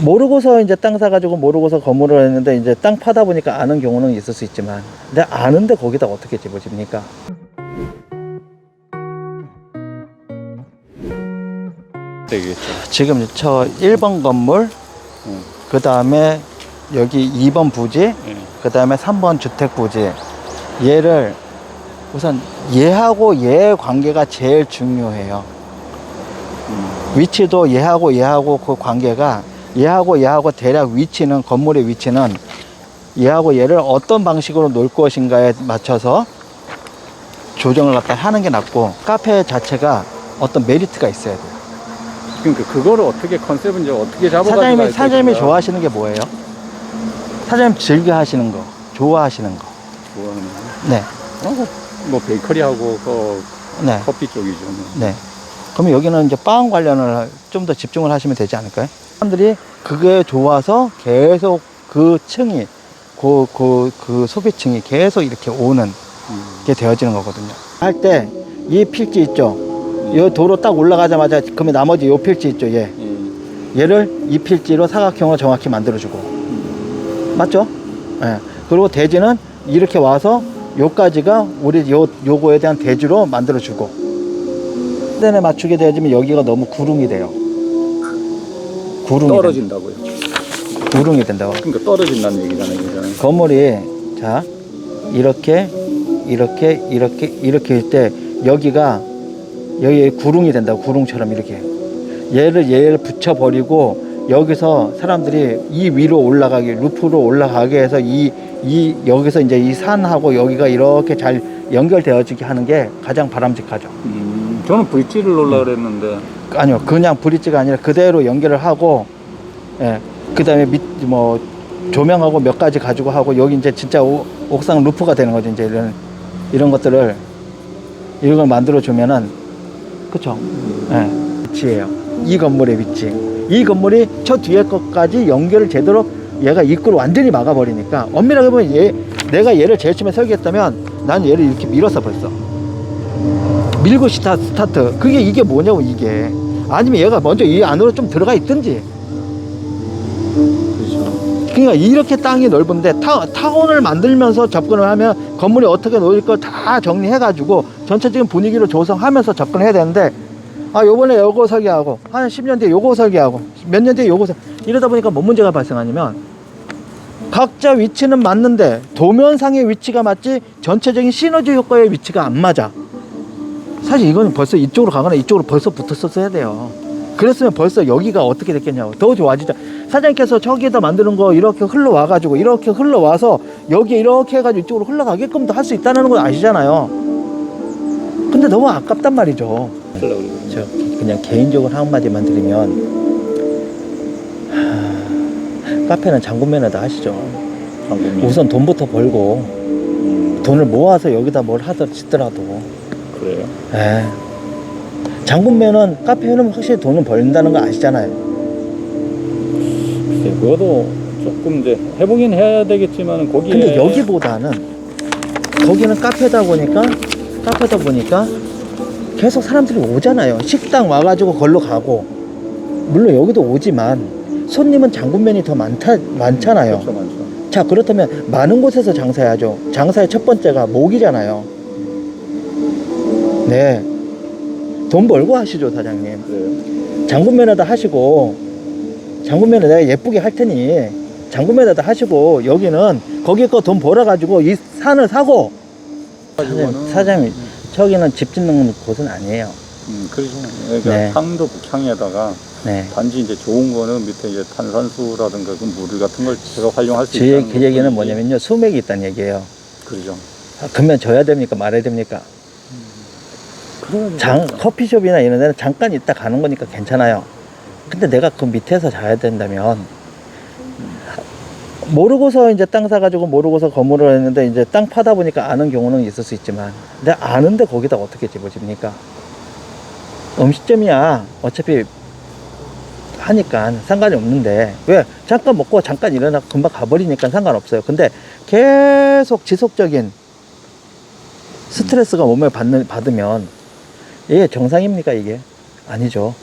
모르고서 이제 땅 사가지고 모르고서 건물을 했는데 이제 땅 파다 보니까 아는 경우는 있을 수 있지만 근데 아는데 거기다 어떻게 집어집니까? 되겠죠. 지금 저 1번 건물, 음. 그 다음에 여기 2번 부지, 예. 그 다음에 3번 주택 부지. 얘를 우선 얘하고 얘의 관계가 제일 중요해요. 음. 위치도 얘하고 얘하고 그 관계가 얘하고 얘하고 대략 위치는 건물의 위치는 얘하고 얘를 어떤 방식으로 놓을 것인가에 맞춰서 조정을 갖다 하는 게 낫고 카페 자체가 어떤 메리트가 있어야 돼요. 그러니까 그거를 어떻게 컨셉은 이제 어떻게 잡아가지고 사장님이 할 사장님이. 좋아하시는 게 뭐예요? 사장님 즐겨 하시는 거, 좋아하시는 거. 좋아하는 거. 네, 어, 뭐 베이커리하고 그 네, 커피 쪽이죠. 뭐. 네. 그러면 여기는 이제 빵 관련을 좀 더 집중을 하시면 되지 않을까요? 사람들이 그게 좋아서 계속 그 층이 그, 그, 그 소비층이 계속 이렇게 오는 음. 게 되어지는 거거든요. 할 때 이 필지 있죠? 이 도로 딱 올라가자마자 그러면 나머지 요 필지 있죠? 얘. 예. 얘를 이 필지로 사각형으로 정확히 만들어주고. 맞죠? 예. 그리고 대지는 이렇게 와서 요까지가 우리 요, 요거에 대한 대지로 만들어주고. 대에 맞추게 되어지면 여기가 너무 구릉이 돼요. 구릉이 떨어진다고요. 된, 구릉이 된다고. 그러니까 떨어진다는 얘기잖아요. 그잖아요. 건물이 자 이렇게 이렇게 이렇게 이렇게 할때 여기가 여기 구릉이 된다고 구릉처럼 이렇게 얘를 얘를 붙여 버리고 여기서 사람들이 이 위로 올라가게 루프로 올라가게 해서 이 이 여기서 이제 이 산하고 여기가 이렇게 잘 연결되어지게 하는 게 가장 바람직하죠. 음, 저는 브릿지를 놓으려고 그랬는데 아니요, 그냥 브릿지가 아니라 그대로 연결을 하고, 예, 그 다음에 밑, 뭐, 조명하고 몇 가지 가지고 하고, 여기 이제 진짜 오- 옥상 루프가 되는 거죠, 이제 이런, 이런 것들을, 이런 걸 만들어 주면은, 그쵸? 예, 위치예요. 이 건물의 위치. 이 건물이 저 뒤에 것까지 연결을 제대로 얘가 입구를 완전히 막아버리니까, 엄밀하게 보면 얘, 내가 얘를 제일 처음에 설계했다면, 난 얘를 이렇게 밀었어, 벌써. 밀고 스타, 스타트. 그게 이게 뭐냐고, 이게. 아니면 얘가 먼저 이 안으로 좀 들어가 있든지. 그렇죠. 그러니까 이렇게 땅이 넓은데 타, 타운을 만들면서 접근을 하면 건물이 어떻게 놓일 거다 정리해 가지고 전체적인 분위기를 조성하면서 접근을 해야 되는데 아 요번에 요거 설계하고 한 10년 뒤에 요거 설계하고 몇 년 뒤에 요거 설 이러다 보니까 뭔 문제가 발생하냐면 각자 위치는 맞는데 도면상의 위치가 맞지 전체적인 시너지 효과의 위치가 안 맞아 사실 이거는 벌써 이쪽으로 가거나 이쪽으로 벌써 붙었었어야 돼요. 그랬으면 벌써 여기가 어떻게 됐겠냐고. 더 좋아지죠 사장님께서 저기에다 만드는 거 이렇게 흘러와가지고 이렇게 흘러와서 여기에 이렇게 해가지고 이쪽으로 흘러가게끔도 할 수 있다는 걸 아시잖아요. 근데 너무 아깝단 말이죠. 저 그냥 개인적으로 한마디만 드리면 하, 카페는 장군 매너다 하시죠. 우선 돈부터 벌고 음, 돈을 모아서 여기다 뭘 하더라도 그래요. 에 장군 매너는 카페 해놓으면 확실히 돈을 벌는다는 거 아시잖아요 글쎄, 그것도 조금 이제 해보긴 해야 되겠지만 거기에 근데 여기보다는 거기는 카페다 보니까 카페다 보니까 계속 사람들이 오잖아요. 식당 와가지고 걸로 가고 물론 여기도 오지만 손님은 장군면이 더 많다 많잖아요. 그렇죠, 많죠. 자 그렇다면 많은 곳에서 장사해야죠. 장사의 첫 번째가 목이잖아요. 네. 돈 벌고 하시죠 사장님. 그래요. 장군면에다 하시고 장군면에 내가 예쁘게 할 테니 장군면에다 하시고 여기는 거기 거 돈 벌어가지고 이 산을 사고 사장님, 사장님 저기는 집 짓는 곳은 아니에요. 음, 그렇죠. 그러니까 네. 상도 북향에다가 네. 단지 이제 좋은 거는 밑에 이제 탄산수라든가 그 물 같은 걸 제가 활용할 수 제, 있다는 그 얘기는. 뭐냐면요 수맥이 있다는 얘기예요. 그러죠. 아, 그러면 져야 됩니까 말아야 됩니까? 장 커피숍이나 이런 데는 잠깐 있다 가는 거니까 괜찮아요. 근데 내가 그 밑에서 자야 된다면 모르고서 이제 땅 사가지고 모르고서 건물을 했는데 이제 땅 파다 보니까 아는 경우는 있을 수 있지만 내가 아는데 거기다 어떻게 집어집니까? 음식점이야 어차피 하니까 상관이 없는데 왜 잠깐 먹고 잠깐 일어나 금방 가버리니까 상관없어요. 근데 계속 지속적인 스트레스가 몸에 받는, 받으면 이게 정상입니까 이게? 아니죠.